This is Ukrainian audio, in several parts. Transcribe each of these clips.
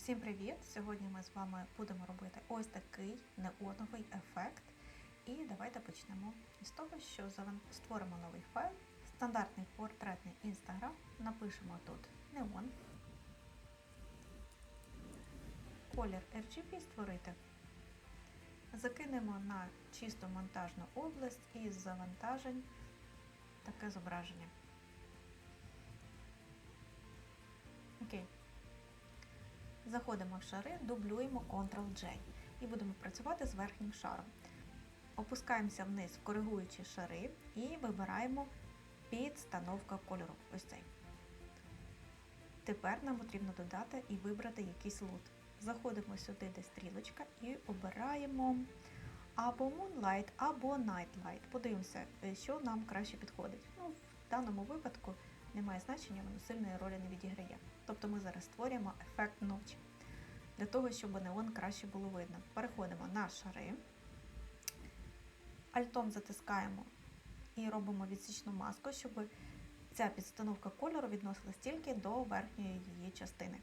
Всім привіт! Сьогодні ми з вами будемо робити ось такий неоновий ефект. І давайте почнемо з того, що створимо новий файл, стандартний портретний інстаграм, напишемо тут неон, колір RGB створити. Закинемо на чисту монтажну область із завантажень таке зображення. Окей. Заходимо в шари, дублюємо Ctrl-J і будемо працювати з верхнім шаром. Опускаємося вниз, коригуючи шари, і вибираємо підстановка кольору. Ось цей. Тепер нам потрібно додати і вибрати якийсь лут. Заходимо сюди, де стрілочка, і обираємо або Moonlight, або Nightlight. Подивимося, е, що нам краще підходить. Ну, в даному випадку немає значення, воно сильної ролі не відіграє. Тобто ми зараз створюємо ефект ночі. Для того, щоб неон краще було видно. Переходимо на шари, альтом затискаємо і робимо відсічну маску, щоб ця підстановка кольору відносилась тільки до верхньої її частини.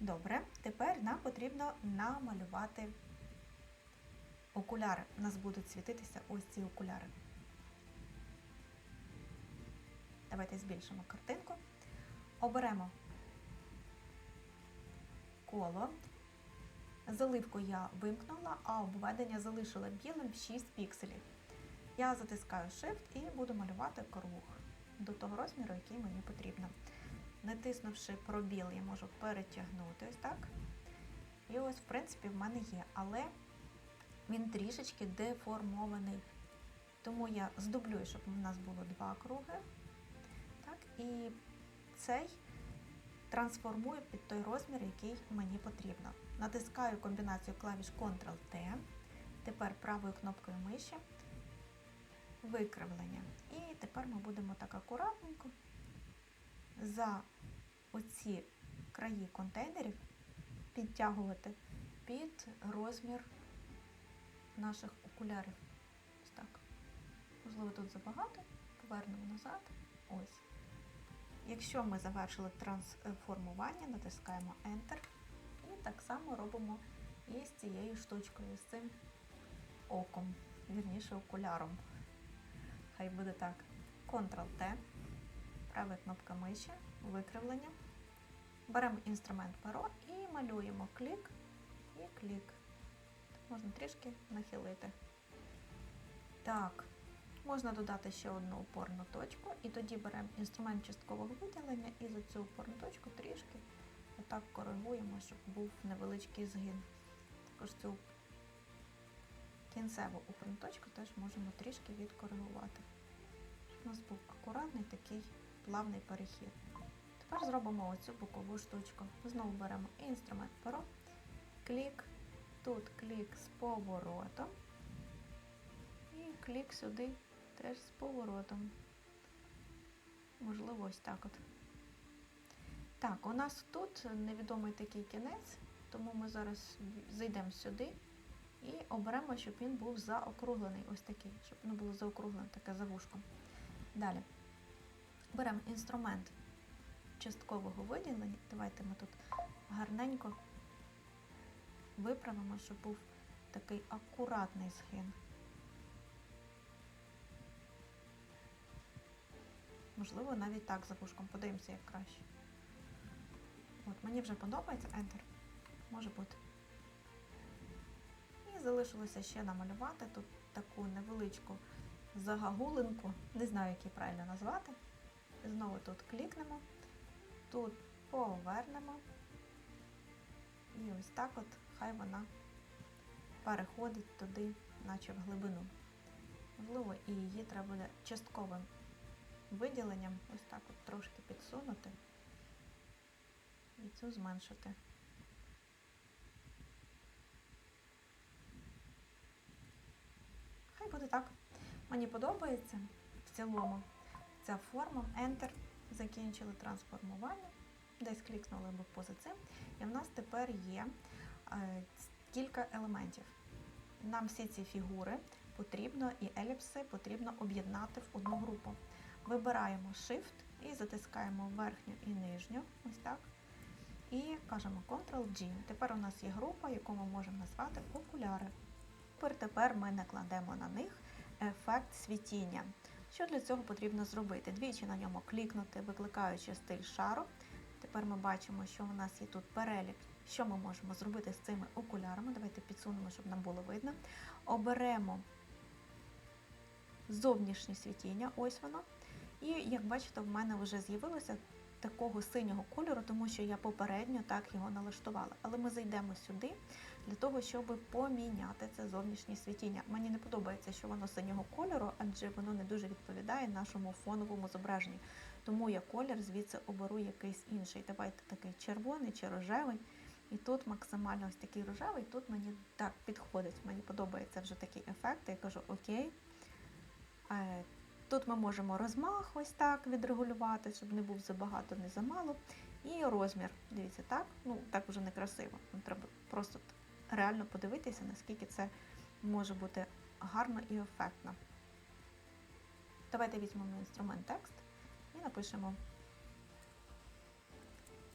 Добре, тепер нам потрібно намалювати окуляри. У нас будуть світитися ось ці окуляри. Давайте збільшимо картинку. Оберемо коло. Заливку я вимкнула, а обведення залишила білим 6 пікселів. Я затискаю Shift і буду малювати круг до того розміру, який мені потрібно. Натиснувши пробіл, я можу перетягнути ось так. І ось, в принципі, в мене є, але він трішечки деформований. Тому я здублюю, щоб у нас було два круги. І цей трансформую під той розмір, який мені потрібно. Натискаю комбінацію клавіш Ctrl-T, тепер правою кнопкою миші, викривлення. І тепер ми будемо так акуратненько за оці краї контейнерів підтягувати під розмір наших окулярів. Ось так. Можливо, тут забагато, повернемо назад. Ось. Якщо ми завершили трансформування, натискаємо Enter і так само робимо і з цією штучкою, з цим оком, вірніше окуляром. Хай буде так. Ctrl-T, права кнопка миші, викривлення. Беремо інструмент перо і малюємо клік і клік. Можна трішки нахилити. Так, Можна додати ще одну опорну точку, і тоді беремо інструмент часткового виділення і за цю опорну точку трішки отак коригуємо, щоб був невеличкий згин. Також цю кінцеву опорну точку теж можемо трішки відкоригувати. Щоб у нас був акуратний такий плавний перехід. Тепер зробимо оцю бокову штучку. Знову беремо інструмент перо, клік, тут клік з поворотом і клік сюди теж з поворотом. Можливо, ось так от. Так, у нас тут невідомий такий кінець, тому ми зараз зайдемо сюди і оберемо, щоб він був заокруглений, ось такий, щоб воно було заокруглене, таке за вушком. Далі беремо інструмент часткового виділення. Давайте ми тут гарненько виправимо, щоб був такий акуратний схин. Можливо, навіть так за вушком. Подивимося, як краще. От, мені вже подобається Enter. Може бути. І залишилося ще намалювати тут таку невеличку загагулинку. Не знаю, як її правильно назвати. Знову тут клікнемо, тут повернемо. І ось так от хай вона переходить туди, наче в глибину. Можливо, і її треба буде частковим виділенням ось так от трошки підсунути і цю зменшити. Хай буде так. Мені подобається в цілому ця форма. Enter. Закінчили трансформування. Десь клікнули ми поза цим. І в нас тепер є е, кілька елементів. Нам всі ці фігури потрібно і еліпси потрібно об'єднати в одну групу. Вибираємо Shift і затискаємо верхню і нижню, ось так. і кажемо Ctrl-G. Тепер у нас є група, яку ми можемо назвати окуляри. Тепер, тепер ми накладемо на них ефект світіння. Що для цього потрібно зробити? Двічі на ньому клікнути, викликаючи стиль шару. Тепер ми бачимо, що у нас є тут перелік, що ми можемо зробити з цими окулярами. Давайте підсунемо, щоб нам було видно. Оберемо зовнішнє світіння, ось воно. І як бачите, в мене вже з'явилося такого синього кольору, тому що я попередньо так його налаштувала. Але ми зайдемо сюди для того, щоб поміняти це зовнішнє світіння. Мені не подобається, що воно синього кольору, адже воно не дуже відповідає нашому фоновому зображенню. Тому я колір звідси оберу якийсь інший. Давайте такий червоний чи рожевий. І тут максимально ось такий рожевий, тут мені так підходить. Мені подобається вже такий ефект. Я кажу окей. Тут ми можемо розмах ось так відрегулювати, щоб не був забагато, не замало. І розмір. Дивіться, так, ну так вже не красиво. Треба просто реально подивитися, наскільки це може бути гарно і ефектно. Давайте візьмемо інструмент текст і напишемо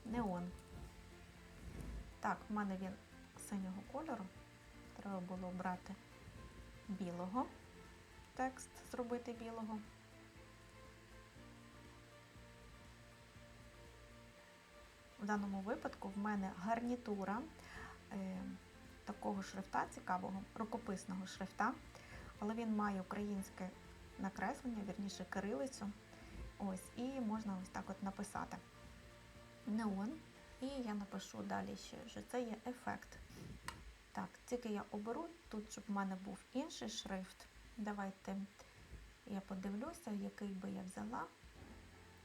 неон. Так, в мене він синього кольору. Треба було обрати білого текст зробити білого. В даному випадку в мене гарнітура е, такого шрифта цікавого, рукописного шрифта, але він має українське накреслення, вірніше кирилицю. Ось, і можна ось так от написати неон. І я напишу далі ще, що це є ефект. Так, тільки я оберу тут, щоб в мене був інший шрифт. Давайте я подивлюся, який би я взяла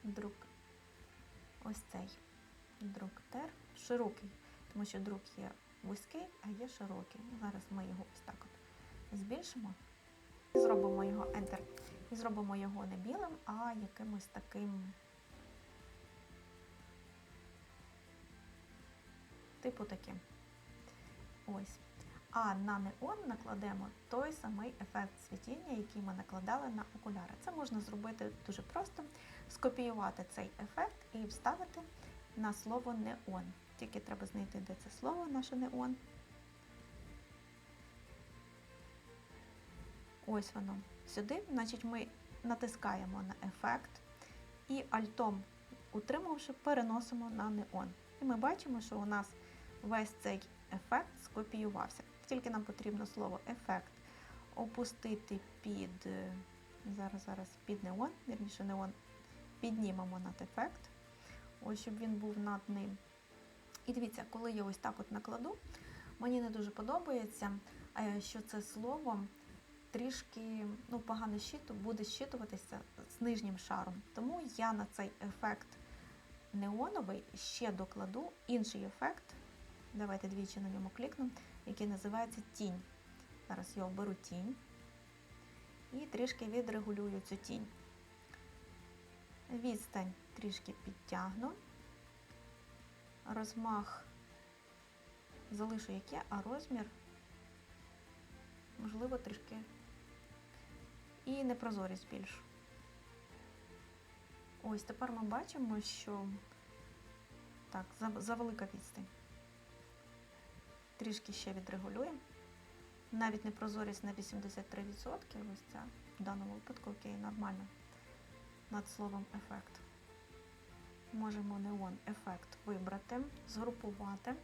друк. Ось цей друктер широкий, тому що друк є вузький, а є широкий. Зараз ми його ось так от збільшимо і зробимо його Enter. І зробимо його не білим, а якимось таким типу таким. Ось. А на неон накладемо той самий ефект світіння, який ми накладали на окуляри. Це можна зробити дуже просто, скопіювати цей ефект і вставити на слово неон. Тільки треба знайти, де це слово, наше неон. Ось воно. Сюди, значить, ми натискаємо на ефект і альтом, утримавши, переносимо на неон. І ми бачимо, що у нас весь цей ефект скопіювався. Тільки нам потрібно слово ефект опустити під зараз, зараз під неон, вірніше неон, піднімемо над ефект, ось щоб він був над ним. І дивіться, коли я ось так от накладу, мені не дуже подобається, що це слово трішки ну, погано щиту, буде щитуватися з нижнім шаром. Тому я на цей ефект неоновий ще докладу інший ефект. Давайте двічі на ньому клікнемо, який називається тінь. Зараз я оберу тінь і трішки відрегулюю цю тінь. Відстань трішки підтягну, розмах залишу яке, а розмір, можливо, трішки і непрозорість більшу. Ось тепер ми бачимо, що так, завелика відстань. Трішки ще відрегулюємо. Навіть непрозорість на 83%, ось ця в даному випадку окей, нормально. Над словом ефект. Можемо неон ефект вибрати, згрупувати,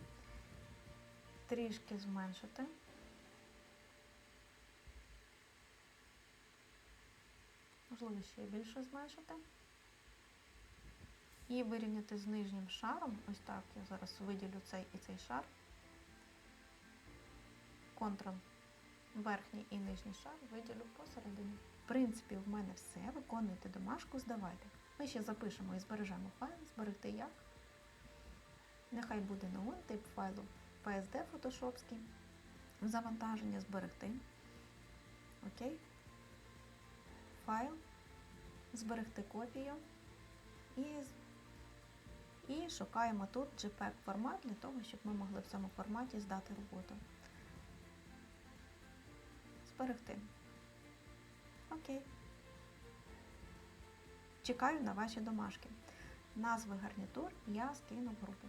трішки зменшити. Можливо, ще більше зменшити. І вирівняти з нижнім шаром. Ось так я зараз виділю цей і цей шар. Ctrl верхній і нижній шар виділю посередині. В принципі, в мене все. Виконуйте домашку, здавайте. Ми ще запишемо і збережемо файл, зберегти як. Нехай буде неон, тип файлу PSD фотошопський. Завантаження зберегти. Окей. Файл. Зберегти копію. І і шукаємо тут JPEG формат для того, щоб ми могли в цьому форматі здати роботу зберегти. Окей. Чекаю на ваші домашки. Назви гарнітур я скину в групу.